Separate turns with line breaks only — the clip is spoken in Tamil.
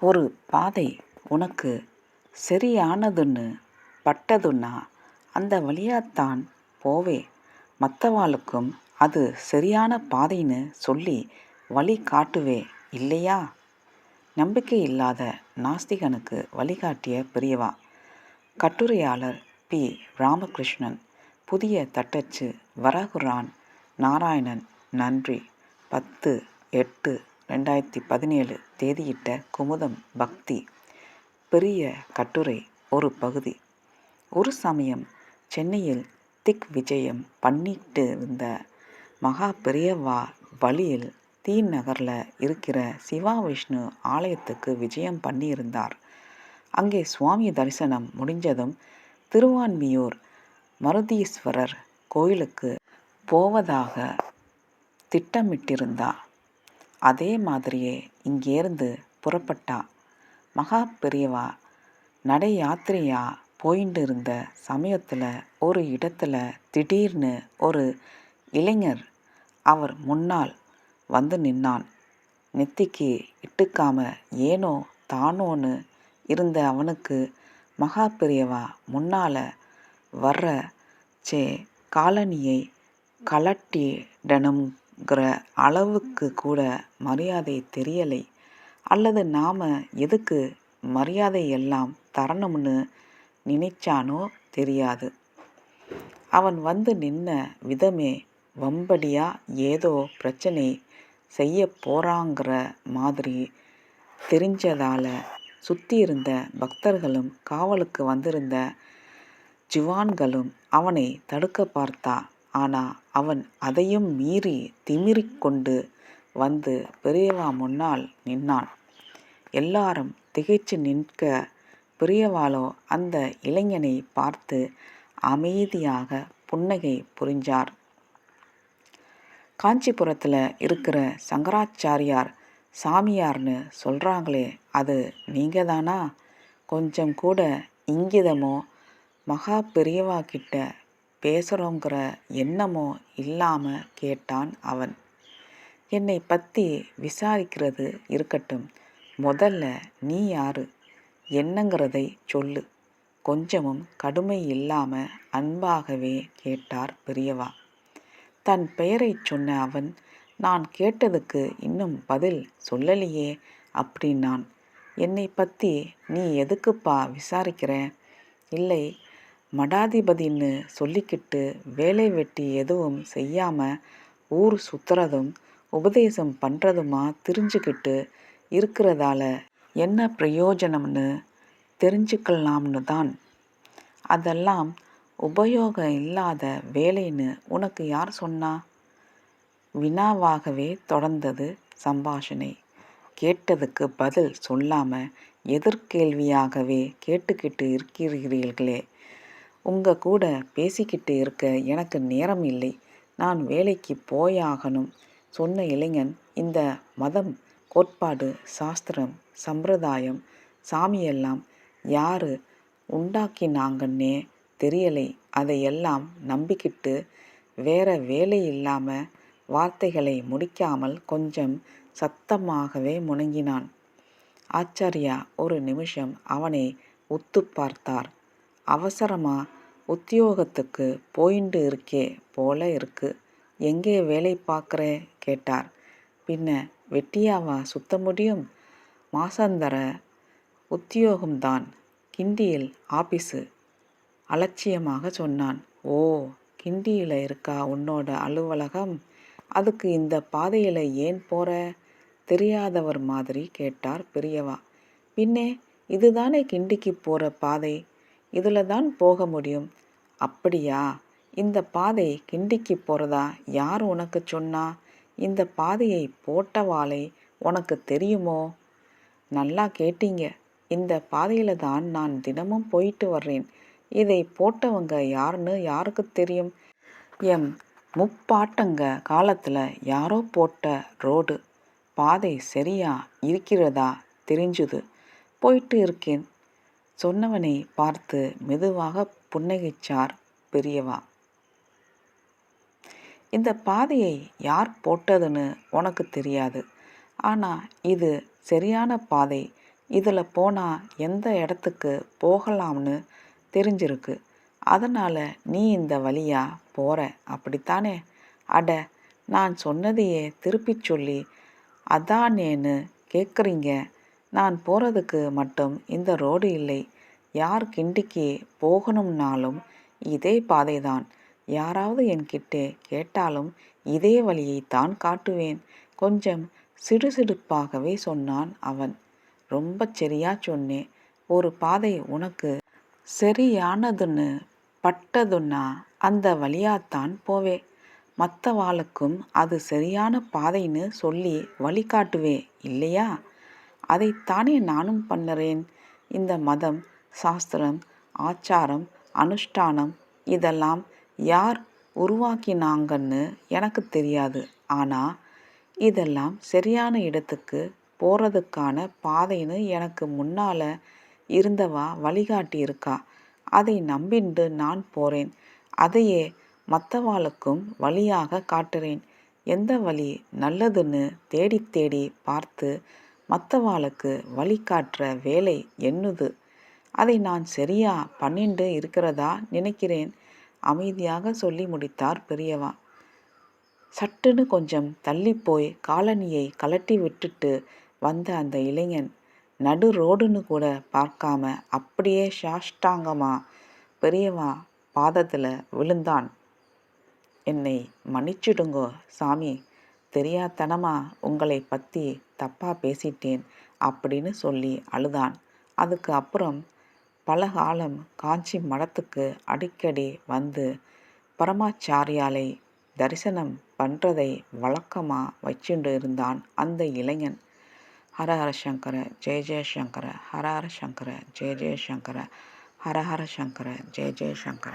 ஒரு பாதை உனக்கு சரியானதுன்னு பட்டதுன்னா அந்த வழியாத்தான் போவே. மற்றவாளுக்கும் அது சரியான பாதைன்னு சொல்லி வழி காட்டுவே இல்லையா? நம்பிக்கை இல்லாத நாஸ்திகனுக்கு வழிகாட்டிய பெரியவா? கட்டுரையாளர் பி. ராமகிருஷ்ணன். புதிய தட்டச்சு வரகுரான் நாராயணன். நன்றி. பத்து எட்டு ரெண்டாயிரத்தி பதினேழு தேதியிட்ட குமுதம் பக்தி பெரிய கட்டுரை ஒரு பகுதி. ஒரு சமயம் சென்னையில் திக் விஜயம் பண்ணிட்டு இருந்த மகா பெரியவா வழியில் தீ நகரில் இருக்கிற சிவா விஷ்ணு ஆலயத்துக்கு விஜயம் பண்ணியிருந்தார். அங்கே சுவாமி தரிசனம் முடிஞ்சதும் திருவான்மியூர் மருதீஸ்வரர் கோயிலுக்கு போவதாக திட்டமிட்டிருந்தார் அதே மாதிரியே இங்கேருந்து புறப்பட்டா மகா பெரியவா நடை யாத்திரையா போயிட்டு இருந்த சமயத்தில் ஒரு இடத்துல திடீர்னு ஒரு இளைஞர் அவர் முன்னால் வந்து நின்னான். நெத்திக்கு இட்டுக்காம ஏனோ தானோன்னு இருந்த அவனுக்கு மகா பெரியவா முன்னால் வர்ற சே காலனியை கலட்டிடணுங்கிற அளவுக்கு கூட மரியாதை தெரியலை. அல்லது நாம் எதுக்கு மரியாதை எல்லாம் தரணும்னு நினைச்சானோ தெரியாது. அவன் வந்து நின்ன விதமே வம்படியாக ஏதோ பிரச்சனை செய்ய போகிறாங்கிற மாதிரி தெரிஞ்சதால் சுற்றி இருந்த பக்தர்களும் காவலுக்கு வந்திருந்த ஜுவான்களும் அவனை தடுக்க பார்த்தா ஆனா அவன் அதையும் மீறி திமிரிக் கொண்டு வந்து பெரியவா முன்னால் நின்னான். எல்லாரும் திகைச்சு நிற்க பெரியவாளோ அந்த இளைஞனை பார்த்து அமைதியாக புன்னகை புரிஞ்சார். காஞ்சிபுரத்தில் இருக்கிற சங்கராச்சாரியார் சாமியார்னு சொல்கிறாங்களே அது நீங்கள் தானா கொஞ்சம் கூட இங்கிதமோ? மகா பெரியவா கிட்ட பேசுகிறோங்கிற எண்ணமோ இல்லாமல் கேட்டான் அவன். என்னை பற்றி விசாரிக்கிறது இருக்கட்டும். முதல்ல நீ யாரு? என்னங்கிறதை சொல்லு கொஞ்சமும் கடுமை இல்லாமல் அன்பாகவே கேட்டார் பெரியவா. தன் பெயரை சொன்ன அவன் நான் கேட்டதுக்கு இன்னும் பதில் சொல்லலையே அப்படின்னான். என்னை பற்றி நீ எதுக்குப்பா விசாரிக்கிற? இல்லை மடாதிபதின்னு சொல்லிக்கிட்டு வேலை வெட்டி எதுவும் செய்யாமல் ஊர் சுற்றுறதும் உபதேசம் பண்ணுறதுமா தெரிஞ்சுக்கிட்டு இருக்கிறதால என்ன பிரயோஜனம்னு தெரிஞ்சுக்கலாம்னு தான். அதெல்லாம் உபயோகம் இல்லாத வேலைன்னு உனக்கு யார் சொன்னா? வினாவாகவே தொடர்ந்தது சம்பாஷணை. கேட்டதுக்கு பதில் சொல்லாமல் எதிர்கேள்வியாகவே கேட்டுக்கிட்டு இருக்கிறீர்களே. உங்கள் கூட பேசிக்கிட்டு இருக்க எனக்கு நேரம் இல்லை. நான் வேலைக்கு போயாகணும். சொன்ன இளைஞன் இந்த மதம் கோட்பாடு சாஸ்திரம் சம்பிரதாயம் சாமியெல்லாம் யார் உண்டாக்கினாங்கன்னே தெரியலை. அதையெல்லாம் நம்பிக்கிட்டு வேற வேலை இல்லாமல் வார்த்தைகளை முடிக்காமல் கொஞ்சம் சத்தமாகவே முணங்கினான். ஆச்சாரியா ஒரு நிமிஷம் அவனை உத்து பார்த்தார். அவசரமாக உத்தியோகத்துக்கு போயிண்டு இருக்கே போல இருக்கு. எங்கே வேலை பார்க்குறே? கேட்டார். பின்ன வெட்டியாவா சுத்த முடியும்? மாசாந்தர உத்தியோகம்தான். கிண்டியில் ஆபீஸு அலட்சியமாக சொன்னான். ஓ கிண்டியில் இருக்கா உன்னோட அலுவலகம்? அதுக்கு இந்த பாதையில் ஏன் போற? தெரியாதவர் மாதிரி கேட்டார் பெரியவா. பின்னே இதுதானே கிண்டிக்கு போகிற பாதை? இதில் தான் போக முடியும். அப்படியா? இந்த பாதை கிண்டிக்கு போகிறதா யார் உனக்கு சொன்னா? இந்த பாதையை போட்டவாளை உனக்கு தெரியுமோ? நல்லா கேட்டீங்க. இந்த பாதையில் தான் நான் தினமும் போயிட்டு வர்றேன். இதை போட்டவங்க யாருன்னு யாருக்கு தெரியும்? எம். முப்பாட்டங்க காலத்தில் யாரோ போட்ட ரோடு. பாதை சரியா இருக்கிறதா தெரிஞ்சுது. போயிட்டு இருக்கேன். சொன்னவனை பார்த்து மெதுவாக புன்னகைச்சார் பெரியவா. இந்த பாதையை யார் போட்டதுன்னு உனக்கு தெரியாது. ஆனால் இது சரியான பாதை. இதில் போனால் எந்த இடத்துக்கு போகலாம்னு தெரிஞ்சிருக்கு. அதனால் நீ இந்த வழியா போகிற அப்படித்தானே? அட நான் சொன்னதையே திருப்பிச் சொல்லி அதானேன்னு கேட்குறீங்க நான் போகிறதுக்கு மட்டும் இந்த ரோடு இல்லை. யார் கிண்டிக்கு போகணும்னாலும் இதே பாதைதான். யாராவது என்கிட்டே கேட்டாலும் இதே வழியைத்தான் காட்டுவேன். கொஞ்சம் சிடுசிடுப்பாகவே சொன்னான் அவன். ரொம்ப சரியா சொன்னேன் ஒரு பாதை உனக்கு சரியானதுன்னு பட்டதுன்னா அந்த வழியாத்தான் போவே. மற்றவாளுக்கும் அது சரியான பாதைன்னு சொல்லி வழிகாட்டுவே இல்லையா? அதைத்தானே நானும் பண்ணுறேன். இந்த மதம் சாஸ்திரம் ஆச்சாரம் அனுஷ்டானம் இதெல்லாம் யார் உருவாக்கினாங்கன்னு எனக்கு தெரியாது. ஆனால் இதெல்லாம் சரியான இடத்துக்கு போகிறதுக்கான பாதைன்னு எனக்கு முன்னால் இருந்தவா வழிகாட்டி இருக்கா அதை நம்பிண்டு நான் போகிறேன் அதையே மற்றவாளுக்கும் வழியாக காட்டுறேன். எந்த வழி நல்லதுன்னு தேடி தேடி பார்த்து மற்றவாளுக்கு வழிகாட்டுற வேலை என்னுது? அதை நான் சரியா பண்ணிண்டு இருக்கிறதா நினைக்கிறேன்? அமைதியாக சொல்லி முடித்தார் பெரியவா. சட்டுன்னு கொஞ்சம் தள்ளி போய் காலனியை கலட்டி விட்டுட்டு வந்த அந்த இளைஞன் நடு ரோடுன்னு கூட பார்க்காம அப்படியே சாஷ்டாங்கமா பெரியவா பாதத்தில் விழுந்தான். என்னை மன்னிச்சிடுங்கோ சாமி. தெரியாதனமா உங்களை பற்றி தப்பாக பேசிட்டேன் அப்படின்னு சொல்லி அழுதான். அதுக்கு அப்புறம் பல காலம் காஞ்சி மடத்துக்கு அடிக்கடி வந்து பரமாச்சாரியாலை தரிசனம் பண்ணுறதை வழக்கமாக வச்சுட்டு இருந்தான் அந்த இளைஞன். ஹர ஹர சங்கர ஜெய ஜெயசங்கர ஹர ஹர சங்கர ஜெய ஜெயசங்கர ஹர ஹர சங்கர ஜெய ஜெயசங்கர